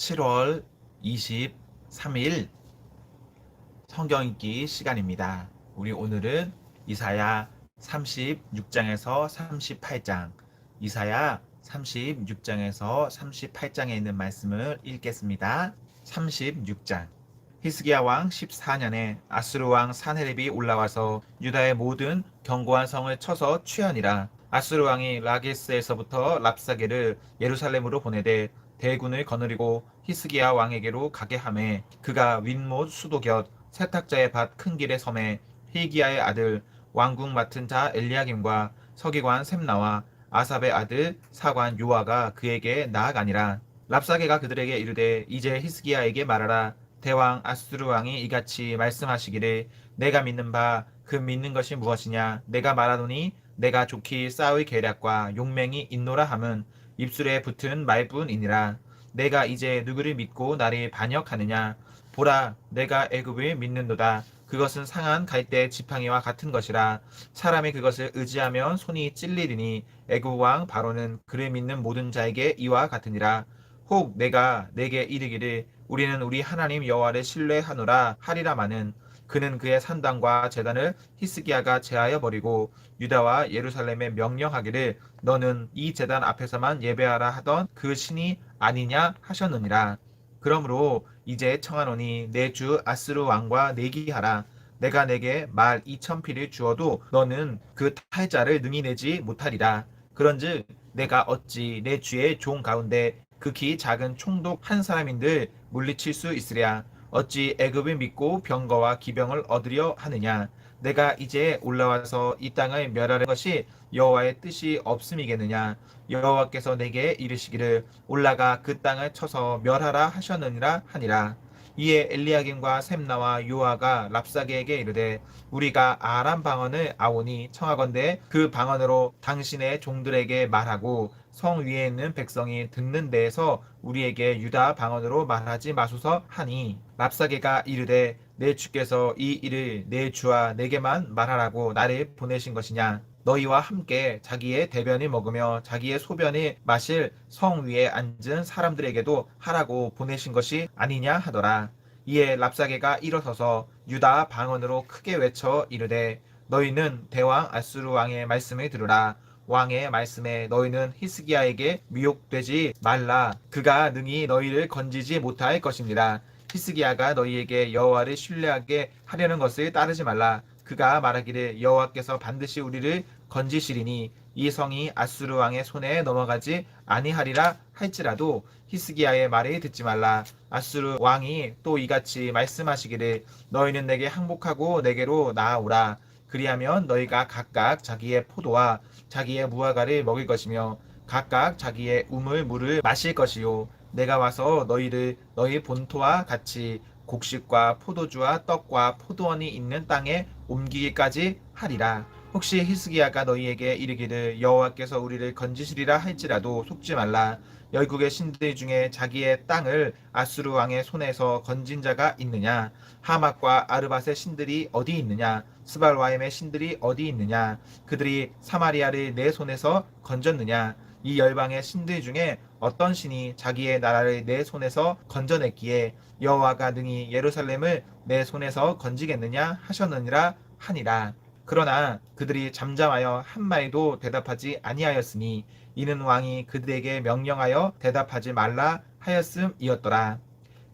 7월 23일 성경 읽기 시간입니다. 우리 오늘은 이사야 36장에서 38장, 이사야 36장에서 38장에 있는 말씀을 읽겠습니다. 36장. 히스기야 왕 14년에 아수르 왕 사네립이 올라와서 유다의 모든 견고한 성을 쳐서 취하니라. 아수르 왕이 라게스에서부터 랍사게를 예루살렘으로 보내되 대군을 거느리고 히스기야 왕에게로 가게 하매 그가 윗못 수도 곁 세탁자의 밭 큰 길의 섬에 히기야의 아들 왕궁 맡은 자 엘리야김과 서기관 셈나와 아삽의 아들 사관 요아가 그에게 나아가니라. 랍사게가 그들에게 이르되 이제 히스기야에게 말하라. 대왕 아수르 왕이 이같이 말씀하시기를 내가 믿는 바 그 믿는 것이 무엇이냐? 내가 말하노니 내가 좋기 싸의 계략과 용맹이 있노라 함은 입술에 붙은 말뿐이니라. 내가 이제 누구를 믿고 나를 반역하느냐? 보라 내가 애굽을 믿는도다. 그것은 상한 갈대 지팡이와 같은 것이라. 사람이 그것을 의지하면 손이 찔리리니 애굽 왕 바로는 그를 믿는 모든 자에게 이와 같으니라. 혹 내가 내게 이르기를 우리는 우리 하나님 여호와를 신뢰하노라 하리라마는 그는 그의 산당과 재단을 히스기야가 제하여 버리고 유다와 예루살렘에 명령하기를 너는 이 재단 앞에서만 예배하라 하던 그 신이 아니냐 하셨느니라. 그러므로 이제 청하노니 내 주 아스루 왕과 내기하라. 내가 내게 말 이천 피를 주어도 너는 그 탈자를 능히 내지 못하리라. 그런즉 내가 어찌 내 주의 종 가운데 극히 작은 총독 한 사람인들 물리칠 수 있으랴. 어찌 애굽을 믿고 병거와 기병을 얻으려 하느냐. 내가 이제 올라와서 이 땅을 멸하는 것이 여호와의 뜻이 없음이겠느냐 여호와께서 내게 이르시기를 올라가 그 땅을 쳐서 멸하라 하셨느니라 하니라 이에 엘리야김과 셈나와 요아가 랍사게에게 이르되 우리가 아람 방언을 아오니 청하건대 그 방언으로 당신의 종들에게 말하고 성 위에 있는 백성이 듣는 데에서 우리에게 유다 방언으로 말하지 마소서 하니. 랍사게가 이르되 내 주께서 이 일을 내 주와 내게만 말하라고 나를 보내신 것이냐 너희와 함께 자기의 대변을 먹으며 자기의 소변을 마실 성 위에 앉은 사람들에게도 하라고 보내신 것이 아니냐 하더라. 이에 랍사게가 일어서서 유다 방언으로 크게 외쳐 이르되 너희는 대왕 아수르 왕의 말씀을 들으라. 왕의 말씀에 너희는 히스기야에게 미혹되지 말라. 그가 능히 너희를 건지지 못할 것입니다. 히스기야가 너희에게 여호와를 신뢰하게 하려는 것을 따르지 말라. 그가 말하기를 여호와께서 반드시 우리를 건지시리니 이 성이 아수르 왕의 손에 넘어가지 아니하리라 할지라도 히스기야의 말을 듣지 말라. 아수르 왕이 또 이같이 말씀하시기를 너희는 내게 항복하고 내게로 나아오라. 그리하면 너희가 각각 자기의 포도와 자기의 무화과를 먹을 것이며 각각 자기의 우물 물을 마실 것이요. 내가 와서 너희를 너희 본토와 같이 곡식과 포도주와 떡과 포도원이 있는 땅에 옮기기까지 하리라. 혹시 히스기야가 너희에게 이르기를 여호와께서 우리를 건지시리라 할지라도 속지 말라. 열국의 신들 중에 자기의 땅을 아수르 왕의 손에서 건진 자가 있느냐? 하맛과 아르밧의 신들이 어디 있느냐? 스발와임의 신들이 어디 있느냐? 그들이 사마리아를 내 손에서 건졌느냐? 이 열방의 신들 중에 어떤 신이 자기의 나라를 내 손에서 건져냈기에 여호와가 능히 예루살렘을 내 손에서 건지겠느냐 하셨느니라 하니라. 그러나 그들이 잠잠하여 한 마디도 대답하지 아니하였으니 이는 왕이 그들에게 명령하여 대답하지 말라 하였음이었더라.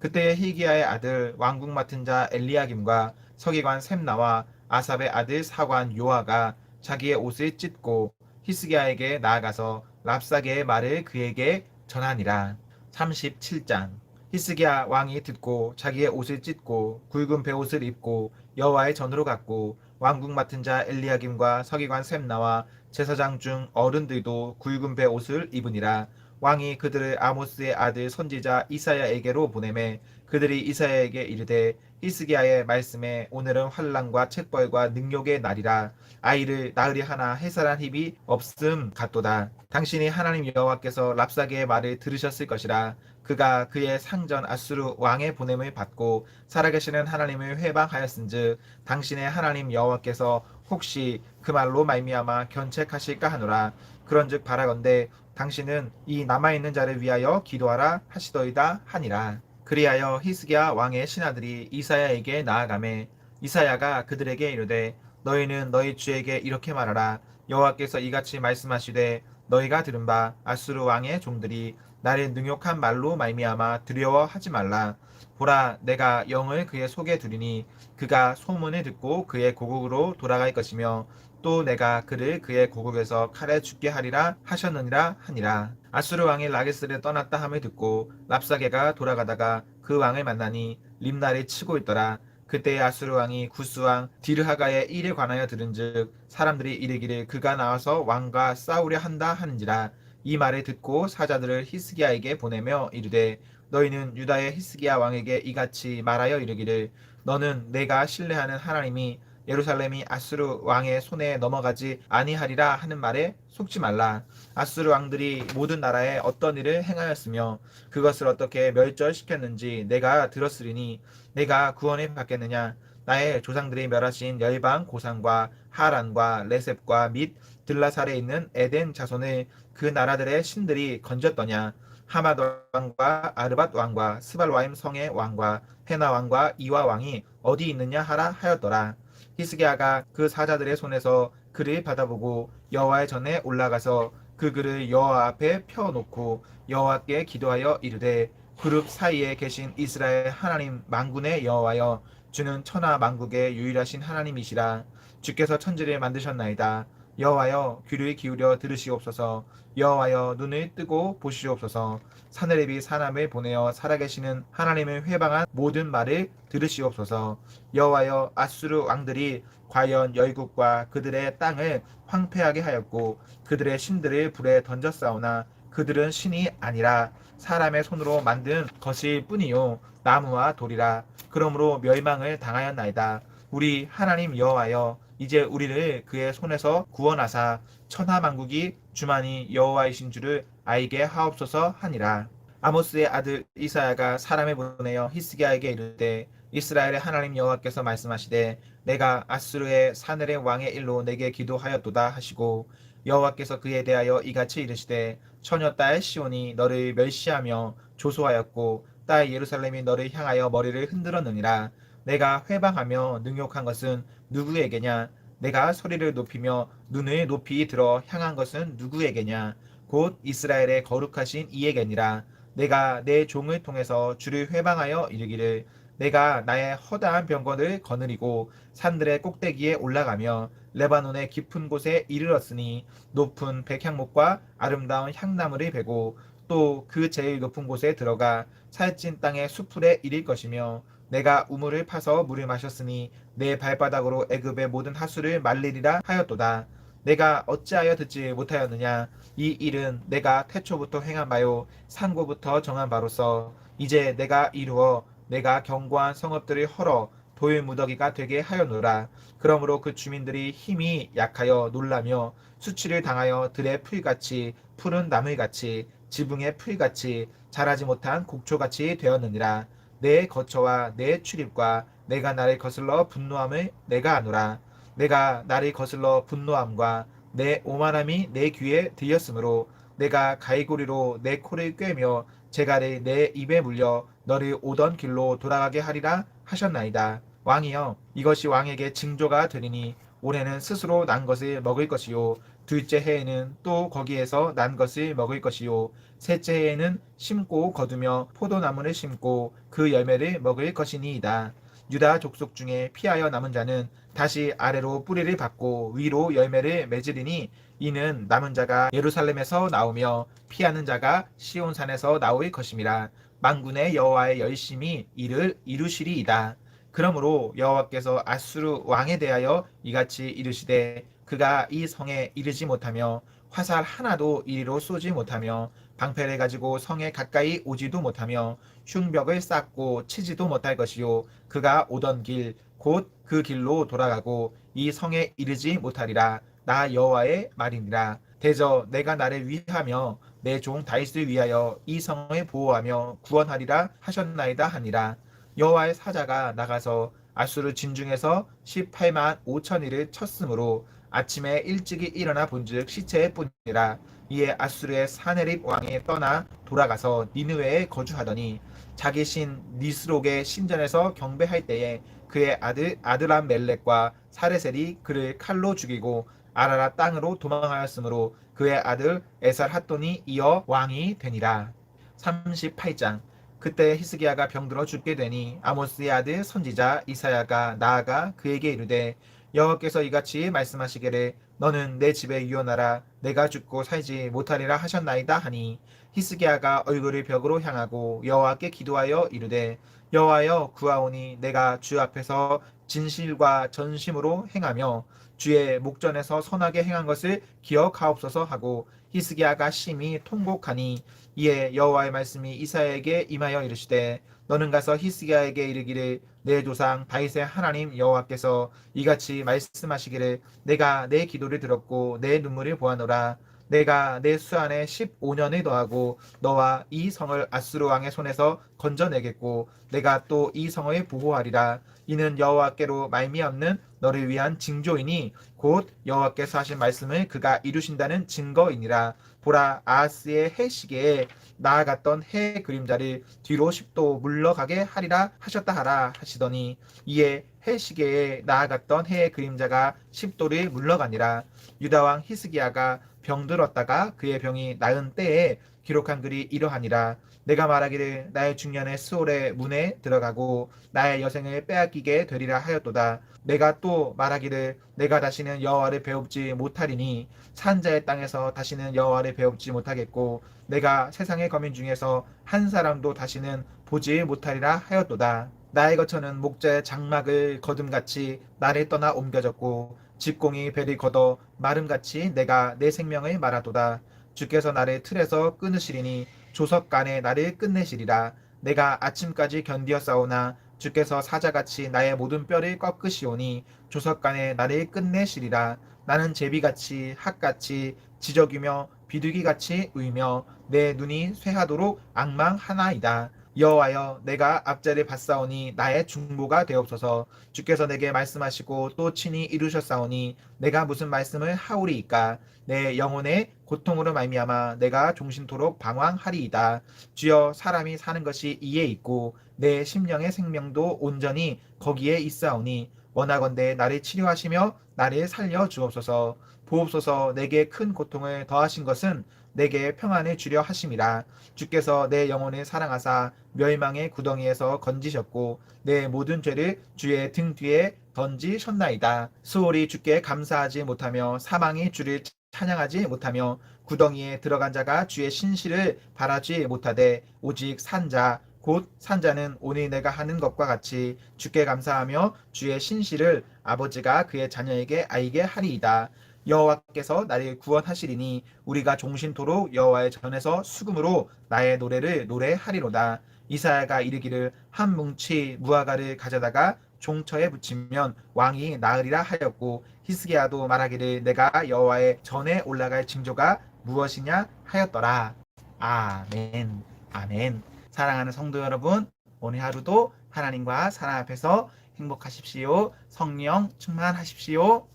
그때 히기야의 아들 왕궁 맡은 자 엘리야김과 서기관 셈나와 아삽의 아들 사관 요아가 자기의 옷을 찢고 히스기야에게 나아가서 랍사게의 말을 그에게 전하니라. 37장 히스기야 왕이 듣고 자기의 옷을 찢고 굵은 베옷을 입고 여호와의 전으로 갔고 왕궁 맡은 자 엘리야김과 서기관 셈나와 제사장 중 어른들도 굵은 베옷을 입으니라. 왕이 그들을 아모스의 아들 선지자 이사야에게로 보내매 그들이 이사야에게 이르되 히스기야의 말씀에 오늘은 환란과 책벌과 능욕의 날이라 아이를 낳으리 하나 해살한 힘이 없음 같도다 당신이 하나님 여호와께서 랍사게의 말을 들으셨을 것이라 그가 그의 상전 아수르 왕의 보냄을 받고 살아계시는 하나님을 회방하였은즉 당신의 하나님 여호와께서 혹시 그 말로 말미암아 견책하실까 하노라 그런즉 바라건대 당신은 이 남아있는 자를 위하여 기도하라 하시더이다 하니라. 그리하여 히스기야 왕의 신하들이 이사야에게 나아가매 이사야가 그들에게 이르되 너희는 너희 주에게 이렇게 말하라. 여호와께서 이같이 말씀하시되 너희가 들은 바 아수르 왕의 종들이 나를 능욕한 말로 말미암아 두려워하지 말라. 보라 내가 영을 그의 속에 두리니 그가 소문을 듣고 그의 고국으로 돌아갈 것이며 또 내가 그를 그의 고국에서 칼에 죽게 하리라 하셨느니라 하니라 아수르 왕이 라게스를 떠났다 함을 듣고 랍사게가 돌아가다가 그 왕을 만나니 림나를 치고 있더라. 그때 아수르 왕이 구스 왕 디르하가의 일에 관하여 들은즉 사람들이 이르기를 그가 나와서 왕과 싸우려 한다 하는지라 이 말을 듣고 사자들을 히스기야에게 보내며 이르되 너희는 유다의 히스기야 왕에게 이같이 말하여 이르기를 너는 내가 신뢰하는 하나님이 예루살렘이 아수르 왕의 손에 넘어가지 아니하리라 하는 말에 속지 말라. 아수르 왕들이 모든 나라에 어떤 일을 행하였으며 그것을 어떻게 멸절시켰는지 내가 들었으리니 내가 구원을 받겠느냐. 나의 조상들이 멸하신 열방 고상과 하란과 레셉과 및 들라살에 있는 에덴 자손을 그 나라들의 신들이 건졌더냐. 하맛 왕과 아르밧 왕과 스발와임 성의 왕과 헤나 왕과 이와 왕이 어디 있느냐 하라 하였더라. 히스기야가 그 사자들의 손에서 그를 받아보고 여호와의 전에 올라가서 그 글을 여호와 앞에 펴놓고 여호와께 기도하여 이르되 그룹 사이에 계신 이스라엘 하나님 만군의 여호와여 주는 천하 만국의 유일하신 하나님이시라. 주께서 천지를 만드셨나이다 여호와여 귀를 기울여 들으시옵소서. 여호와여 눈을 뜨고 보시옵소서. 사내립이 사람을 보내어 살아계시는 하나님을 회방한 모든 말을 들으시옵소서. 여호와여 아수르 왕들이 과연 열국과 그들의 땅을 황폐하게 하였고 그들의 신들을 불에 던졌사오나 그들은 신이 아니라 사람의 손으로 만든 것일 뿐이요 나무와 돌이라. 그러므로 멸망을 당하였나이다. 우리 하나님 여호와여 이제 우리를 그의 손에서 구원하사 천하 만국이 주만이 여호와이신 줄을 알게 하옵소서 하니라. 아모스의 아들 이사야가 사람을 보내어 히스기야에게 이르되 이스라엘의 하나님 여호와께서 말씀하시되 내가 아수르의 사내의 왕의 일로 내게 기도하였도다 하시고 여호와께서 그에 대하여 이같이 이르시되 처녀 딸 시온이 너를 멸시하며 조소하였고 딸 예루살렘이 너를 향하여 머리를 흔들었느니라 내가 회방하며 능욕한 것은 누구에게냐? 내가 소리를 높이며 눈을 높이 들어 향한 것은 누구에게냐? 곧 이스라엘의 거룩하신 이에게니라. 내가 내 종을 통해서 주를 회방하여 이르기를 내가 나의 허다한 병거를 거느리고 산들의 꼭대기에 올라가며 레바논의 깊은 곳에 이르렀으니 높은 백향목과 아름다운 향나무를 베고 또 그 제일 높은 곳에 들어가 살찐 땅의 수풀에 이를 것이며 내가 우물을 파서 물을 마셨으니 내 발바닥으로 애굽의 모든 하수를 말리리라 하였도다. 내가 어찌하여 듣지 못하였느냐? 이 일은 내가 태초부터 행한 바요 상고부터 정한 바로서 이제 내가 이루어 내가 견고한 성읍들을 헐어 도일 무더기가 되게 하였노라. 그러므로 그 주민들이 힘이 약하여 놀라며 수치를 당하여 들의 풀같이 푸른 나물같이 지붕의 풀같이 자라지 못한 곡초같이 되었느니라. 내 거처와 내 출입과 내가 나를 거슬러 분노함을 내가 아노라. 내가 나를 거슬러 분노함과 내 오만함이 내 귀에 들렸으므로 내가 가이고리로 내 코를 꿰며 제갈을 내 입에 물려 너를 오던 길로 돌아가게 하리라 하셨나이다. 왕이여 이것이 왕에게 징조가 되리니 올해는 스스로 난 것을 먹을 것이요 둘째 해에는 또 거기에서 난 것을 먹을 것이요 셋째 해에는 심고 거두며 포도나무를 심고 그 열매를 먹을 것이니이다. 유다 족속 중에 피하여 남은 자는 다시 아래로 뿌리를 받고 위로 열매를 맺으리니 이는 남은 자가 예루살렘에서 나오며 피하는 자가 시온산에서 나올 것임이라 만군의 여호와의 열심히 이를 이루시리이다. 그러므로 여호와께서 아수르 왕에 대하여 이같이 이르시되 그가 이 성에 이르지 못하며 화살 하나도 이리로 쏘지 못하며 방패를 가지고 성에 가까이 오지도 못하며 흉벽을 쌓고 치지도 못할 것이요. 그가 오던 길 곧 그 길로 돌아가고 이 성에 이르지 못하리라. 나 여호와의 말이니라. 대저 내가 나를 위하며 내 종 다윗을 위하여 이 성을 보호하며 구원하리라 하셨나이다 하니라. 여호와의 사자가 나가서 아수르 진중에서 18만 5천 이를 쳤으므로 아침에 일찍이 일어나 본즉 시체의 뿐이라 이에 아수르의 사네립 왕이 떠나 돌아가서 니느웨에 거주하더니 자기 신 니스록의 신전에서 경배할 때에 그의 아들 아드람 멜렉과 사레셀이 그를 칼로 죽이고 아라라 땅으로 도망하였으므로 그의 아들 에살 핫돈이 이어 왕이 되니라. 38장 그때 히스기야가 병들어 죽게 되니 아모스의 아들 선지자 이사야가 나아가 그에게 이르되 여호와께서 이같이 말씀하시기를 너는 내 집에 유언하라. 내가 죽고 살지 못하리라 하셨나이다 하니 히스기야가 얼굴을 벽으로 향하고 여호와께 기도하여 이르되 여호와여 구하오니 내가 주 앞에서 진실과 전심으로 행하며 주의 목전에서 선하게 행한 것을 기억하옵소서 하고 히스기야가 심히 통곡하니 이에 여호와의 말씀이 이사야에게 임하여 이르시되 너는 가서 히스기야에게 이르기를 내 조상 다윗의 하나님 여호와께서 이같이 말씀하시기를 내가 내 기도를 들었고 내 눈물을 보아노라. 내가 내 수안에 15년을 더하고 너와 이 성을 아수르 왕의 손에서 건져내겠고 내가 또 이 성을 보호하리라. 이는 여호와께로 말미암는 너를 위한 징조이니 곧 여호와께서 하신 말씀을 그가 이루신다는 증거이니라. 보라 아하스의 해 시계에 나아갔던 해 그림자를 뒤로 10도 물러가게 하리라 하셨다 하라 하시더니 이에 해 시계에 나아갔던 해의 그림자가 10도를 물러가니라. 유다 왕 히스기야가 병들었다가 그의 병이 나은 때에 기록한 글이 이러하니라 내가 말하기를 나의 중년의 수월의 문에 들어가고 나의 여생을 빼앗기게 되리라 하였도다. 내가 또 말하기를 내가 다시는 여호와를 배웁지 못하리니 산자의 땅에서 다시는 여호와를 배웁지 못하겠고 내가 세상의 거민 중에서 한 사람도 다시는 보지 못하리라 하였도다. 나의 거처는 목자의 장막을 거둠같이 나를 떠나 옮겨졌고 직공이 배를 걷어 마름같이 내가 내 생명을 말하도다 주께서 나를 틀에서 끊으시리니 조석간에 나를 끝내시리라. 내가 아침까지 견디었사오나 주께서 사자같이 나의 모든 뼈를 꺾으시오니 조석간에 나를 끝내시리라. 나는 제비같이 학같이 지적이며 비둘기같이 의며 내 눈이 쇠하도록 악망하나이다 여호와여 내가 앞자를 봤사오니 나의 중보가 되옵소서. 주께서 내게 말씀하시고 또 친히 이루셨사오니 내가 무슨 말씀을 하오리이까? 내 영혼의 고통으로 말미암아 내가 종신토록 방황하리이다. 주여 사람이 사는 것이 이에 있고 내 심령의 생명도 온전히 거기에 있사오니 원하건대 나를 치료하시며 나를 살려 주옵소서. 보옵소서 내게 큰 고통을 더하신 것은 내게 평안을 주려 하심이라 주께서 내 영혼을 사랑하사 멸망의 구덩이에서 건지셨고 내 모든 죄를 주의 등 뒤에 던지셨나이다 수월이 주께 감사하지 못하며 사망이 주를 찬양하지 못하며 구덩이에 들어간 자가 주의 신실을 바라지 못하되 오직 산자 곧 산자는 오늘 내가 하는 것과 같이 주께 감사하며 주의 신실을 아버지가 그의 자녀에게 알게 하리이다. 여호와께서 나를 구원하시리니 우리가 종신토록 여호와의 전에서 수금으로 나의 노래를 노래하리로다. 이사야가 이르기를 한 뭉치 무화과를 가져다가 종처에 붙이면 왕이 나으리라 하였고 히스기야도 말하기를 내가 여호와의 전에 올라갈 징조가 무엇이냐 하였더라. 아멘. 아멘. 사랑하는 성도 여러분, 오늘 하루도 하나님과 사랑 앞에서 행복하십시오. 성령 충만하십시오.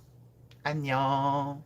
안녕.